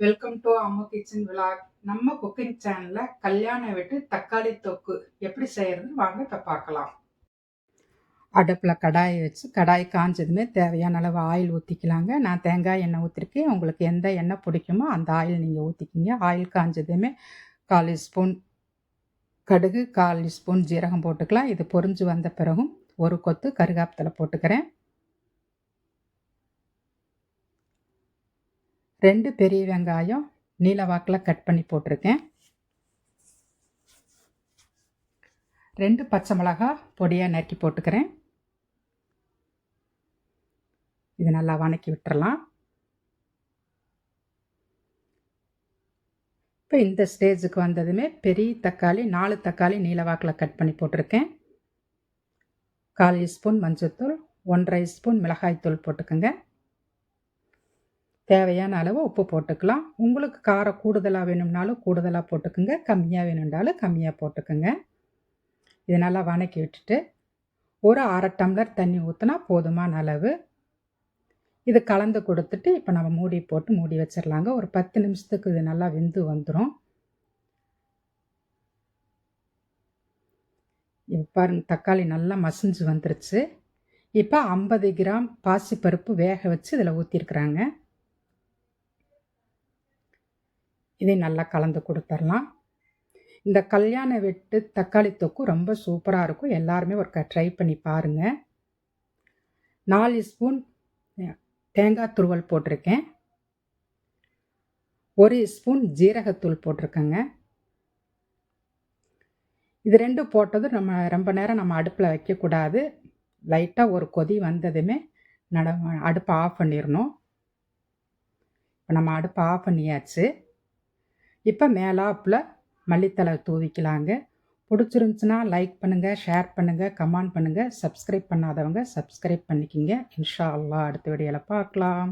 Welcome to Ammu kitchen vlog நம்ம cooking சேனலில் கல்யாண வீட்டு தக்காளி தொக்கு எப்படி செய்யறதுன்னு வாங்க இப்போ பார்க்கலாம். அடுப்பில் கடாயை வச்சு கடாய் காஞ்சதுமே தேவையான அளவு ஆயில் ஊற்றிக்கலாங்க நான் தேங்காய் எண்ணெய் ஊற்றிருக்கேன் உங்களுக்கு எந்த எண்ணெய் பிடிக்குமோ அந்த ஆயில் நீங்கள் ஊற்றிக்கிங்க ஆயில் காஞ்சதுமே கால் ஸ்பூன் கடுகு கால் ஸ்பூன் ஜீரகம் போட்டுக்கலாம். இது பொரிஞ்சு வந்த பிறகும் ஒரு கொத்து கருகாப்பத்தில் போட்டுக்கிறேன். ரெண்டு பெரிய வெங்காயம் நீல வாக்கில் கட் பண்ணி போட்டிருக்கேன். ரெண்டு பச்சை மிளகா பொடியாக நறுக்கி போட்டுக்கிறேன். இது நல்லா வணக்கி விட்டுறலாம். இப்போ இந்த ஸ்டேஜுக்கு வந்ததுமே பெரிய தக்காளி நாலு தக்காளி நீலவாக்கில் கட் பண்ணி போட்டிருக்கேன். கால் ஸ்பூன் மஞ்சள்தூள் ஒன்றரை ஸ்பூன் மிளகாய்த்தூள் போட்டுக்கோங்க. தேவையான அளவு உப்பு போட்டுக்கலாம். உங்களுக்கு காரம் கூடுதலாக வேணும்னாலும் கூடுதலாக போட்டுக்குங்க. கம்மியாக வேணும்னாலும் கம்மியாக போட்டுக்குங்க. இது நல்லா வணக்கி விட்டுட்டு ஒரு அரை டம்ளர் தண்ணி ஊற்றினா போதுமான அளவு. இது கலந்து கொடுத்துட்டு இப்போ நம்ம மூடி போட்டு மூடி வச்சிடலாங்க ஒரு பத்து நிமிஷத்துக்கு இது நல்லா வெந்து வந்துடும் இப்போ பாருங்க தக்காளி நல்லா மசிஞ்சு வந்துருச்சு. இப்போ ஐம்பது கிராம் பாசிப்பருப்பு வேக வச்சு இதில் ஊற்றிருக்குறாங்க இதை நல்லா கலந்து கொடுத்துர்லாம். இந்த கல்யாண வெட்டு தக்காளி தொக்கு ரொம்ப சூப்பராக இருக்கும். எல்லாருமே ஒரு ட்ரை பண்ணி பாருங்கள் நாலு ஸ்பூன் தேங்காய் துருவல் போட்டிருக்கேன். ஒரு ஸ்பூன் ஜீரகத்தூள் போட்டிருக்கேங்க. இது ரெண்டும் போட்டது நம்ம ரொம்ப நேரம் நம்ம அடுப்பில் வைக்கக்கூடாது. லைட்டாக ஒரு கொதி வந்ததுமே நட அடுப்பை ஆஃப் பண்ணிடணும் இப்போ நம்ம அடுப்பை ஆஃப் பண்ணியாச்சு. இப்போ மேலாப்பில் மல்லித்தலை தூவிக்கலாங்க. பிடிச்சிருந்துச்சுன்னா லைக் பண்ணுங்கள் ஷேர் பண்ணுங்கள் கமெண்ட் பண்ணுங்கள் சப்ஸ்கிரைப் பண்ணாதவங்க சப்ஸ்கிரைப் பண்ணிக்கிங்க. இன்ஷா அல்லா அடுத்த வீடியோவில் பார்க்கலாம்.